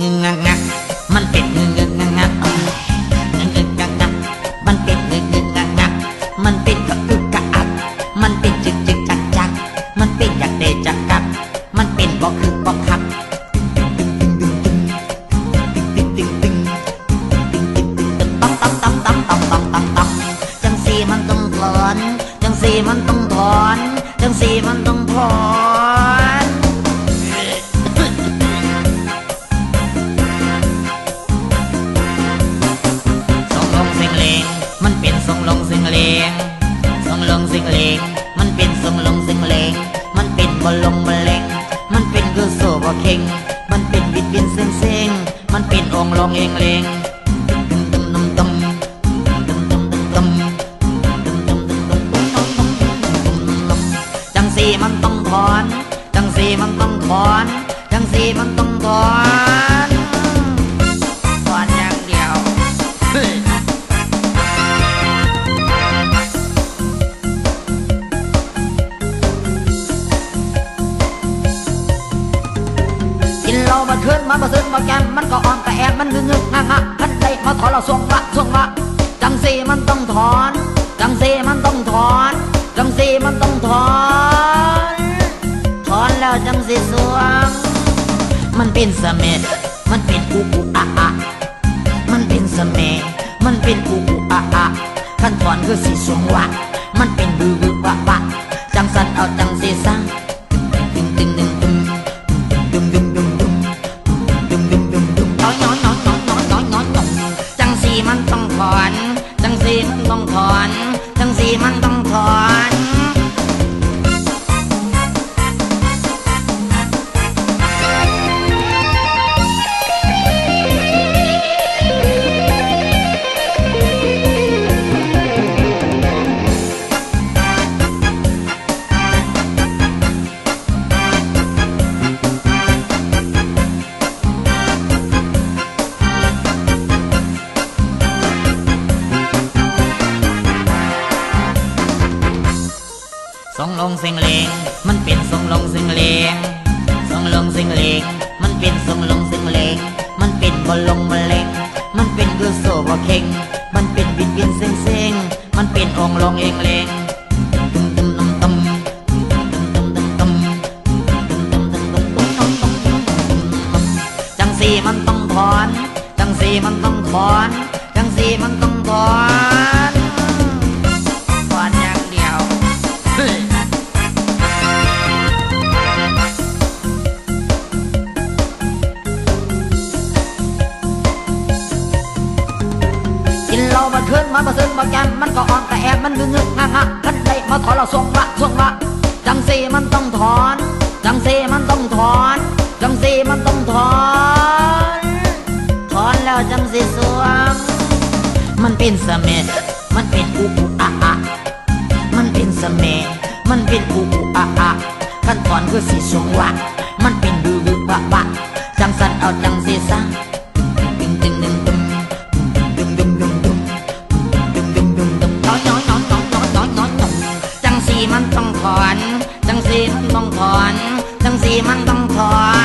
งงงักมันเป็ดงงงงักงงงักมันเป็ดงงงงักมันเป็ดกะอุกกะอักมันเป็ดจึกจึกจักจักมันเป็ดอยากเดจักกับมันเป็นบอกคือบอกคักจังสีมันต้องถอนจังสีมันต้องถอนจังสีมันต้องถอน អងឡងអេងលេងมันต้องถอนจังสีมันต้องถอนจังสีมันต้องถอน มาขึ้นมาประซึนมาแกมมันก็อ่อนกระแอมมันงึงงงะงะขันใจมาถอนเราสวงละสวงละจังสีมันต้องถอน จังสีมันต้องถอน จังสีมันต้องถอน ถอนแล้วจังสีสวง มันเป็นเสม็ดมันเป็นอุอุอะอะมันเป็นเสม็ดมันเป็นอุอุอะอะขั้นถอนคือสีสวงวะมันเป็นบือบือวะวะจังสันเอาจังสีสัง งลงเสียงเลงมันเป็นทรงลงเสียงเลงทรงลงเสียงเลงมันเป็นทรงลงเสียงเลงมันเป็นบอลลงมาเล็งมันเป็นเกลือโซบะเข่งมันเป็นบินเบีนเซ็งเซ็งมันเป็นองลงเองเลงจังสีมันต้องถอน จังสีมันต้องถอน จังสีมันต้องถอนถอนอย่างเดียว เดียวเฮ้ยกินเหล้ามาขึ้นมาประซึนมาแกมมันก็อ่อนกระแอบมันงึงงงะงะกันได้มาถอนเราส่งละส่งละจังสีมันต้องถอน จังสีมันต้องถอน จังสีมันต้องถอน ถอนแล้วจังสีสวงมันเป็นเสม็ดมันเป็นอุอุอะอะมันเป็นเสน่ห์มันเป็นอุอุอะอะขั้นตอนคือสีสวงวะมันเป็นบือบือวะวะจังสันเอาจังสีสัง สีมันต้องถอน